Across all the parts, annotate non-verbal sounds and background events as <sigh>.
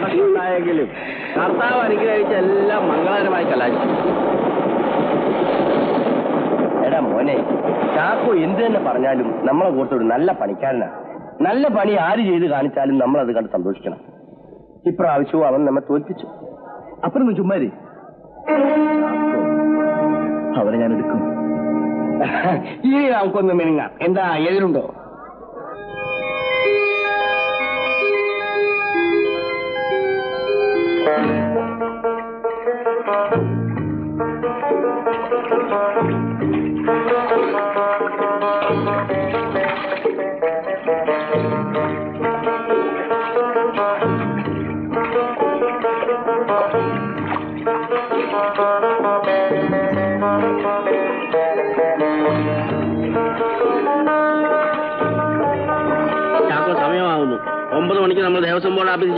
മുടക്കുണ്ടായെങ്കിലും കർത്താവ് അനുഗ്രഹിച്ച എല്ലാം മംഗളകരമായി കലാശിച്ചു എടാ മോനെ ചാക്കോ എന്ത് തന്നെ പറഞ്ഞാലും നമ്മളെ കൂട്ടൊരു നല്ല പണിക്കാരനാ. നല്ല പണി ആര് ചെയ്ത് കാണിച്ചാലും നമ്മൾ അത് കണ്ട് സന്തോഷിക്കണം. ഇപ്രാവശ്യവും അവൻ നമ്മെ തോൽപ്പിച്ചു. അപ്പുറം ചുമ്മാരി. അവരെ ഞാൻ എടുക്കും ഇനി <laughs> നമുക്കൊന്ന് മിനിങ്ങാം. എന്താ എതിരുണ്ടോ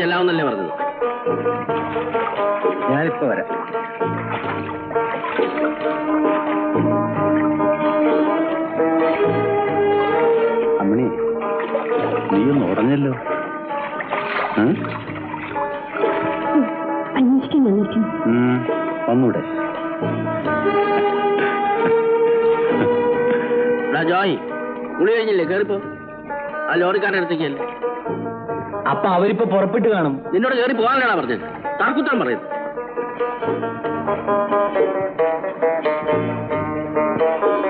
ചെല്ലാമെന്നല്ലേ പറഞ്ഞത്. ഞാനിപ്പോ വരാം. അമ്മണി നീ ഒന്ന് ഉറഞ്ഞല്ലോ വന്നൂടെ. ജോയ് കുളി കഴിഞ്ഞില്ലേ? കേറിപ്പോ. ആ ലോറിക്കാരുടെ അടുത്തേക്കല്ലേ അപ്പൊ അവരിപ്പോ പുറപ്പെട്ട് കാണും. നിന്നോട് കയറി പോകാനാണ് പറഞ്ഞത്? തർക്കുത്തരം പറയുന്നത്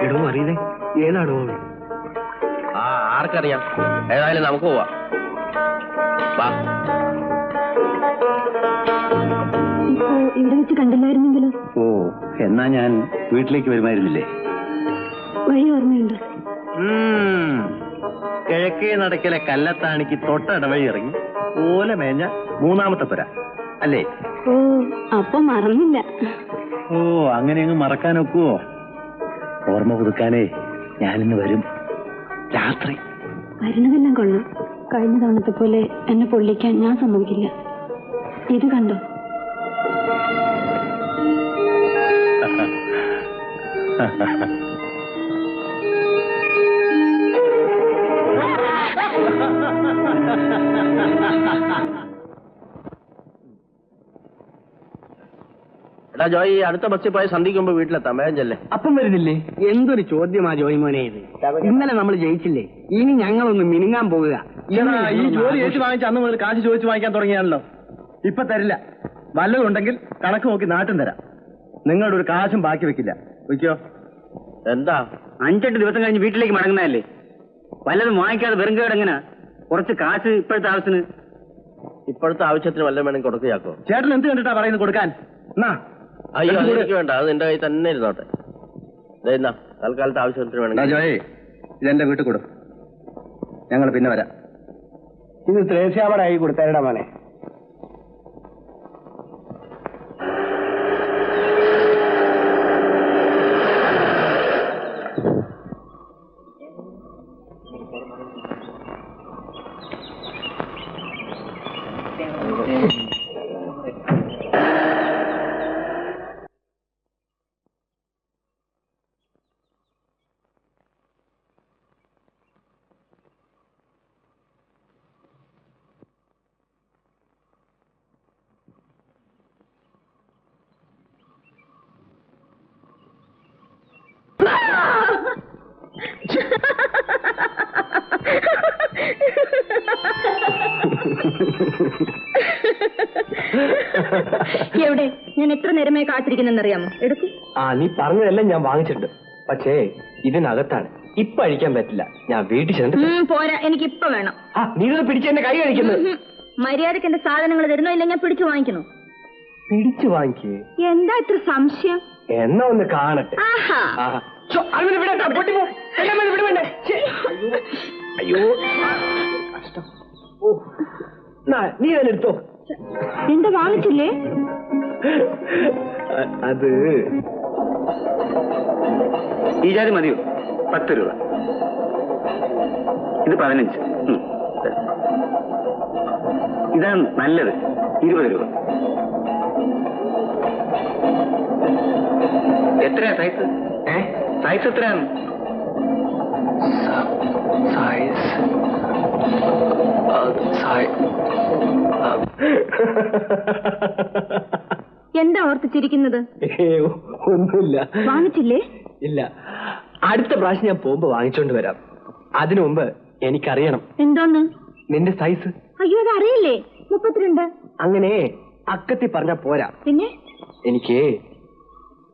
ഇടവും അറിയില്ലേ ഏതാടോ ആ ആർക്കറിയാം. ഏതായാലും നമുക്ക് പോവാം. വാ. ഇപ്പോ ഇവിടെ വെച്ച് കണ്ടില്ലായിരുന്നെങ്കിലോ? ഓ എന്നാ ഞാൻ വീട്ടിലേക്ക് വരുമായിരുന്നില്ലേ? വഴി ഓർമ്മയുണ്ടോ? കിഴക്കേ നടക്കലെ കല്ലത്താണിക്ക് തൊട്ടടവഴി ഇറങ്ങി ഓല മേഞ്ഞ മൂന്നാമത്തെ പുര. അല്ലേ? ഓ അപ്പൊ മറന്നില്ല. ഓ അങ്ങനെ അങ്ങ് മറക്കാനൊക്കുവോ ഓർമ്മ പുതുക്കാനേ ഞാനിന്ന് വരും. രാത്രി. വരുന്നതെല്ലാം കൊള്ളാം. കഴിഞ്ഞ തവണത്തെ പോലെ എന്നെ പൊള്ളിക്കാൻ ഞാൻ സമ്മതിക്കില്ല. ഇത് കണ്ടോ? <laughs> എടാ ജോയി അടുത്ത ബസ്സിൽ പോയി സന്ധിക്കുമ്പോ വീട്ടിലെത്താം. വേഗം ചെല്ലേ. അപ്പം വരുന്നില്ലേ? എന്തൊരു ചോദ്യമാ ജോയി മോനെ ഇത്. ഇന്നലെ നമ്മൾ ജയിച്ചില്ലേ? ഇനി ഞങ്ങളൊന്ന് മിനുങ്ങാൻ പോകുക. ഈ ജോലി ഏറ്റു വാങ്ങിച്ച അന്ന് മുതൽ കാശ് ചോദിച്ചു വാങ്ങിക്കാൻ തുടങ്ങിയാണല്ലോ. ഇപ്പൊ തരില്ല. വല്ലതുണ്ടെങ്കിൽ കണക്ക് നോക്കി നാട്ടും തരാം. നിങ്ങളുടെ ഒരു കാശും ബാക്കി വെക്കില്ല. വയ്ക്കോ എന്താ? അഞ്ചെട്ട് ദിവസം കഴിഞ്ഞ് വീട്ടിലേക്ക് മടങ്ങുന്നതല്ലേ? വല്ലതും വാങ്ങിക്കാതെ വെറും കേടെങ്ങനെ കുറച്ച് കാശ് ഇപ്പോഴത്തെ ആവശ്യത്തിന്. ഇപ്പോഴത്തെ ആവശ്യത്തിന് വല്ലതും വേണമെങ്കിൽ കൊടുക്കുകയാക്കോ. ചേട്ടൻ എന്ത് കണ്ടിട്ടാ പറയുന്നത് കൊടുക്കാൻ? എന്നാ അയ്യോ. അതെനിക്ക് വേണ്ട. അത് നിന്റെ കയ്യിൽ തന്നെ ഇരുന്നോട്ടെ. ദേ എന്നാ തൽക്കാലത്തെ ആവശ്യത്തിന് വേണമെങ്കിൽ ജോയ് ഇതെന്റെ വീട്ടിൽ കൊടു. ഞങ്ങൾ പിന്നെ വരാം. ഇത് ത്രേസ്യാമടായി കൊടുത്തേടാ മോനെ. എവിടെ? ഞാൻ എത്ര നേരമായി കാത്തിരിക്കുന്നെന്നറിയാമോ? എടുത്തു ആ നീ പറഞ്ഞതെല്ലാം ഞാൻ വാങ്ങിച്ചിട്ടുണ്ട്. പക്ഷേ ഇതിനകത്താണ്. ഇപ്പൊ അഴിക്കാൻ പറ്റില്ല. ഞാൻ വീട്ടിൽ ചെന്നിട്ട് പോരാ. എനിക്ക് ഇപ്പൊ വേണം. ആ നീ ഇത് പിടിച്ച് എന്റെ കൈ കഴിക്കുന്നത് ഉം, മര്യാദയ്ക്ക് എന്റെ സാധനങ്ങൾ തരുന്നോ? ഇല്ല ഞാൻ പിടിച്ചു വാങ്ങിക്കണോ? പിടിച്ചു വാങ്ങിക്കേ. എന്താ ഇത്ര സംശയം? എന്നാ ഒന്ന് കാണട്ടെ. അയ്യോ. നാ, എടുത്തോ എന്താ വാങ്ങിച്ചില്ലേ? അത് ഈ ജാതി മതിയോ? പത്ത് രൂപ. ഇത് പതിനഞ്ച്. ഇതാണ് നല്ലത്. ഇരുപത് രൂപ. എത്രയാ സൈസ് ഏ? സൈസ് എത്രയാണ്? സൈസ് എന്താ ഓർത്തിച്ചിരിക്കുന്നത്? ഒന്നുമില്ല. വാങ്ങിച്ചില്ലേ? ഇല്ല. അടുത്ത പ്രാവശ്യം ഞാൻ പോകുമ്പോ വാങ്ങിച്ചോണ്ട് വരാം. അതിനു മുമ്പ് എനിക്കറിയണം. എന്തോന്ന്? നിന്റെ സൈസ്? അയ്യോ അത് അറിയില്ലേ മുപ്പത്തിരണ്ട്. അങ്ങനെ അക്കത്തി പറഞ്ഞ പോരാ. പിന്നെ? എനിക്ക്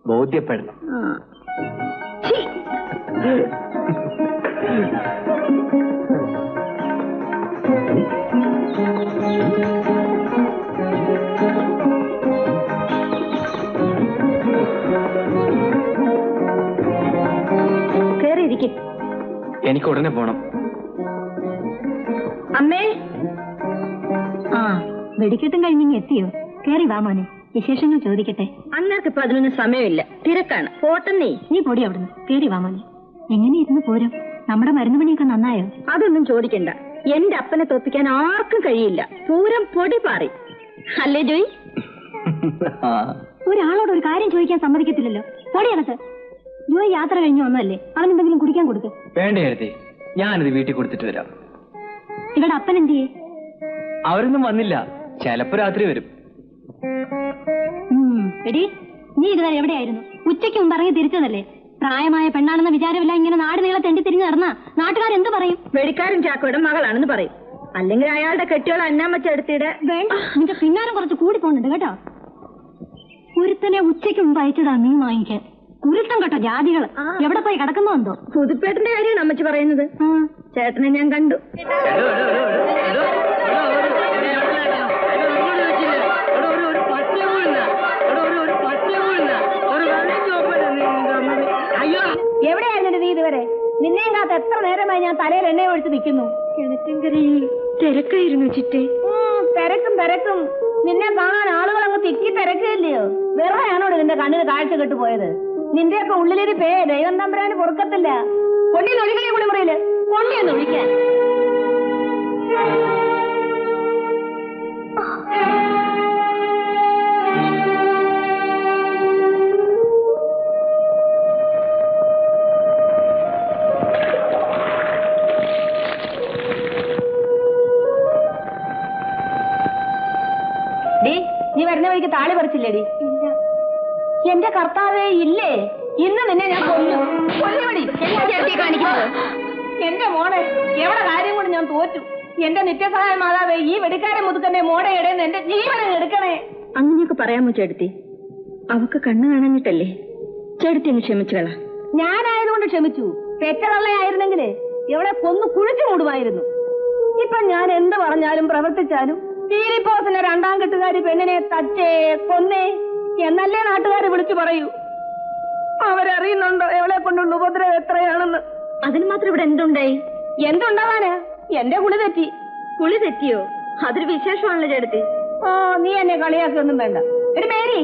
ബോധ്യപ്പെടണം. എനിക്ക് ഉടനെ പോണം. അമ്മേ. ആ വെടിക്കെട്ടും കഴിഞ്ഞ് എത്തിയോ? കേറി വാ മോനെ വിശേഷങ്ങൾ ചോദിക്കട്ടെ. അന്നേർക്ക് ഇപ്പൊ അതിനൊന്നും സമയമില്ല. തിരക്കാണ്. പോട്ടെന്നേ. നീ പൊടി അവിടുന്ന്. കേറി വാ മോനെ. എങ്ങനെ ഇരുന്ന് പോരും? നമ്മുടെ മരുന്ന് പണിയൊക്കെ നന്നായോ? അതൊന്നും ചോദിക്കണ്ട. എന്റെ അപ്പനെ തോപ്പിക്കാൻ ആർക്കും കഴിയില്ല. പൂരം പൊടി പാറി. അല്ലേ ജോയ്? ഒരാളോട് ഒരു കാര്യം ചോദിക്കാൻ സമ്മതിക്കത്തില്ലല്ലോ. പൊടിയകത്ത് ജോയി യാത്ര കഴിഞ്ഞു വന്നല്ലേ അവൻ എന്തെങ്കിലും കുടിക്കാൻ കൊടുക്ക്. വേണ്ട എഴുതി. ഞാനിത് വീട്ടിൽ കൊടുത്തിട്ട് വരാം. ഇവിടെ അപ്പൻ എന്ത് ചെയ്യേ അവരൊന്നും വന്നില്ല. ചിലപ്പോ രാത്രി വരും. എടി നീ ഇതുവരെ എവിടെയായിരുന്നു? ഉച്ചയ്ക്ക് മുമ്പ് ഇറങ്ങി തിരിച്ചതല്ലേ? പ്രായമായ പെണ്ണാണെന്ന വിചാരമില്ല ഇങ്ങനെ നാട് നീളെ തെണ്ടി തിരിഞ്ഞു നടന്ന? നാട്ടുകാർ എന്ത് പറയും? വെടിക്കാരൻ ചാക്കോയുടെ മകളാണെന്ന് പറയും. അല്ലെങ്കിൽ അയാളുടെ കെട്ടിയോൾ അന്നാമ്മച്ചെടുത്തിടെ വേണ്ട നിന്റെ പിന്നാരം കുറച്ച് കൂടി പോകുന്നുണ്ട് കേട്ടോ. ഒരുത്തനെ ഉച്ചയ്ക്ക് മുമ്പ് അയച്ചതാ മീൻ വാങ്ങിക്കാൻ. കുരുത്തം കേട്ടോ ജാതികൾ. എവിടെ പോയി കിടക്കുന്നോ എന്തോ? പുതുപ്പേട്ടന്റെ കാര്യമാണ് അമ്മച്ചി പറയുന്നത്. ചേട്ടനെ ഞാൻ കണ്ടു. എവിടെയായിരുന്നു നീ ഇതുവരെ? നിന്നെയും കാത്ത് എത്ര നേരമായി ഞാൻ തലയിൽ എണ്ണ ഒഴിച്ച് നിൽക്കുന്നു. കിണറ്റിൻകരയിൽ തിരക്കായിരുന്നു ചിറ്റേ. തിരക്കും തിരക്കും. നിന്നെ കാണാൻ ആളുകൾ അങ്ങ് തിക്കി തിരക്കില്ലയോ വെറുതെയാണോ നിന്റെ കണ്ണിന് കാഴ്ച കെട്ടുപോയത്? നിന്റെയൊക്കെ ഉള്ളിലൊരു പേ ദൈവം തമ്പരാന് പൊറുക്കത്തില്ല കൊണ്ടി ഒഴികളെ കുളിമുറിയിൽ കൊണ്ടിയൊന്ന് ഒഴിക്കാൻ നീ വരുന്ന വഴിക്ക് താളി പറിച്ചില്ലേടി എന്റെ കർത്താവേ ഇല്ലേ? ഇന്ന് നിന്നെ ഞാൻ കൊല്ലും കൊല്ലുമടി എന്നെ ചേർത്തി കാണിക്കുന്നത്. എന്റെ മോളെ എവിടെ കാര്യം കൊണ്ട് ഞാൻ തോറ്റു? എന്റെ നിത്യസഹായ മാതാവേ ഈ വെടിക്കാരൻ മുതുക്കന്റെ മോടെ ഇടയിൽ എന്റെ ജീവനെ എടുക്കണേ. അങ്ങനെയൊക്കെ പറയാമോ ചേട്ടത്തി അവക്ക് കണ്ണു കാണാഞ്ഞിട്ടല്ലേ? ചേട്ടത്തി അങ്ങ് ക്ഷമിച്ചുകള ഞാനായതുകൊണ്ട് ക്ഷമിച്ചു. പെറ്റതള്ളയായിരുന്നെങ്കിൽ എവിടെ കൊന്നു കുഴിച്ചു മൂടുമായിരുന്നു. ഇപ്പൊ ഞാൻ എന്ത് പറഞ്ഞാലും പ്രവർത്തിച്ചാലും തീരിപ്പോസിന്റെ രണ്ടാം കെട്ടുകാരി പെണ്ണിനെ തച്ചേ കൊന്നേ. എന്നല്ലേ നാട്ടുകാരെ വിളിച്ചു പറയൂ? അവരറിയുന്നുണ്ടോ എവളെ കൊണ്ടുള്ള ഉപദ്രവം എത്രയാണെന്ന്? അതിന് മാത്രം ഇവിടെ എന്തുണ്ടായി? എന്തുണ്ടാവാന്? എന്റെ കുളി തെറ്റി. കുളി തെറ്റിയോ? അതൊരു വിശേഷമാണല്ലോ ചേട്ടത്തി. ഓ നീ എന്നെ കളിയാക്കൊന്നും വേണ്ട. ഒരു മേരി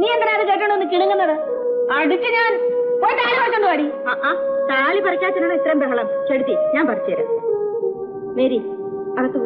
നീ എന്തിനാ അത് കേട്ടോണ്ടൊന്ന് കിണുങ്ങുന്നത്? അടിച്ച് ഞാൻ പാടി താലി പറിക്കാത്തിനാണ് ഇത്രയും ബഹളം. ചെടുത്തി ഞാൻ പറിച്ചുതരാം മേരി അകത്തു